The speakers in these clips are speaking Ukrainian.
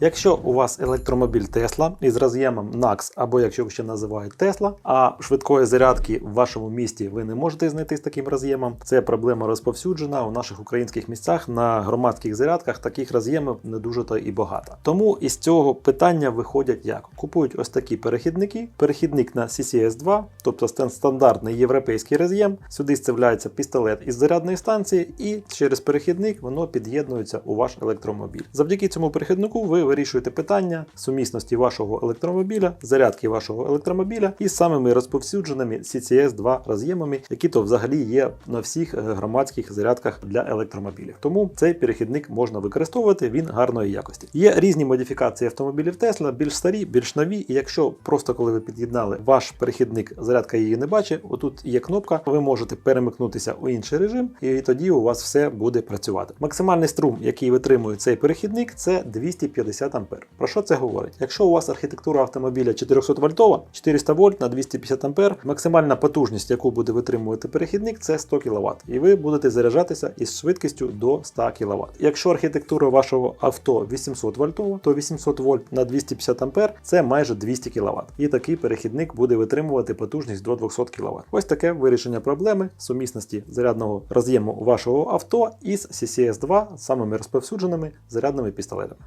Якщо у вас електромобіль Tesla із роз'ємом NAX, або якщо ви ще називають Tesla, а швидкої зарядки в вашому місті ви не можете знайти з таким роз'ємом, це проблема розповсюджена у наших українських місцях на громадських зарядках. Таких роз'ємів не дуже то і багато. Тому із цього питання виходять як купують ось такі перехідники. Перехідник на CCS 2, тобто стандартний європейський роз'єм. Сюди вставляється пістолет із зарядної станції, і через перехідник воно під'єднується у ваш електромобіль. Завдяки цьому перехіднику ви вирішуєте питання сумісності вашого електромобіля, зарядки вашого електромобіля із самими розповсюдженими CCS 2 роз'ємами, які то взагалі є на всіх е, громадських зарядках для електромобілів. Тому цей перехідник можна використовувати, він гарної якості. Є різні модифікації автомобілів Tesla, більш старі, більш нові. І якщо просто коли ви під'єднали ваш перехідник, зарядка її не бачить, отут є кнопка, ви можете перемикнутися у інший режим, і тоді у вас все буде працювати. Максимальний струм, який витримує цей перехідник, це 250 А. Про що це говорить? Якщо у вас архітектура автомобіля 400 вольтова, 400 вольт на 250 А, максимальна потужність, яку буде витримувати перехідник, це 100 кВт. І ви будете заряджатися із швидкістю до 100 кВт. Якщо архітектура вашого авто 800 вольтова, то 800 вольт на 250 А це майже 200 кВт. І такий перехідник буде витримувати потужність до 200 кВт. Ось таке вирішення проблеми сумісності зарядного роз'єму вашого авто із CCS 2 самими розповсюдженими зарядними пістолетами.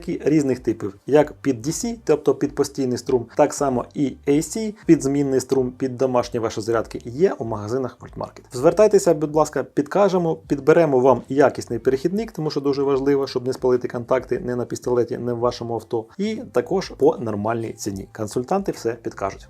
Перехідники різних типів, як під DC, тобто під постійний струм, так само і AC, під змінний струм, під домашні ваші зарядки, є у магазинах Voltmarket. Звертайтеся, будь ласка, підкажемо, підберемо вам якісний перехідник, тому що дуже важливо, щоб не спалити контакти не на пістолеті, не в вашому авто, і також по нормальній ціні. Консультанти все підкажуть.